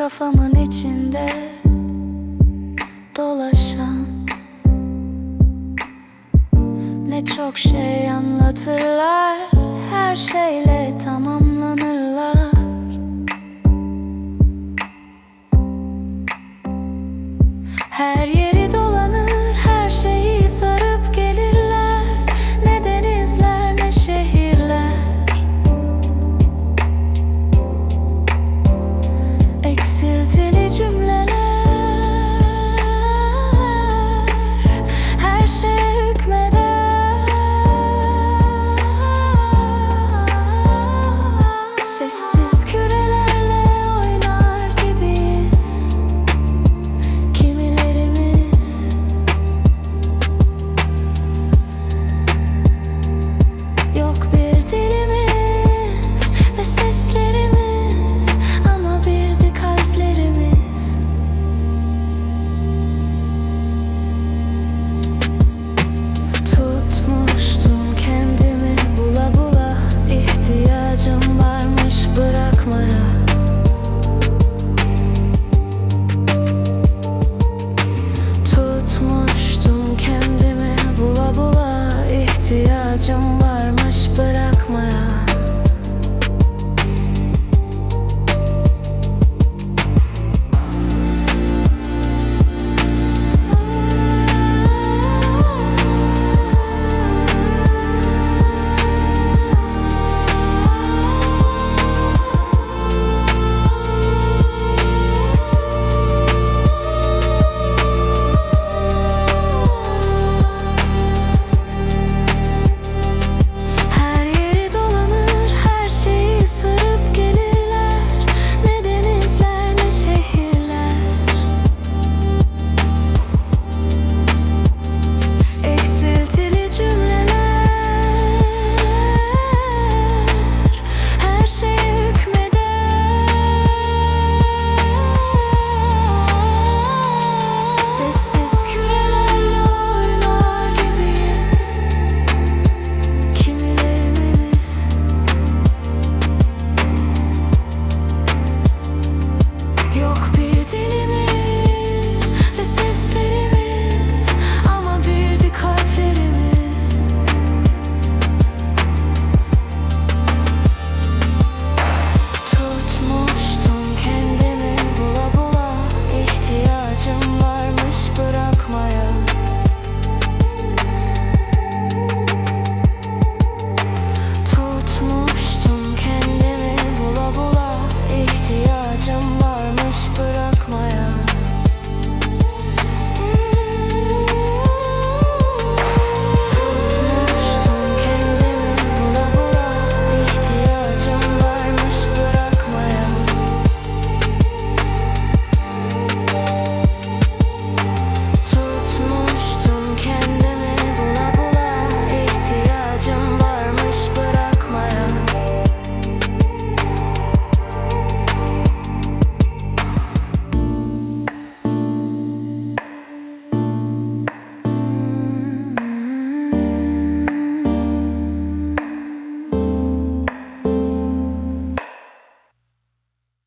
kafamın içinde dolaşan Ne çok şey anlatırlar. Her şeyle tamam 좀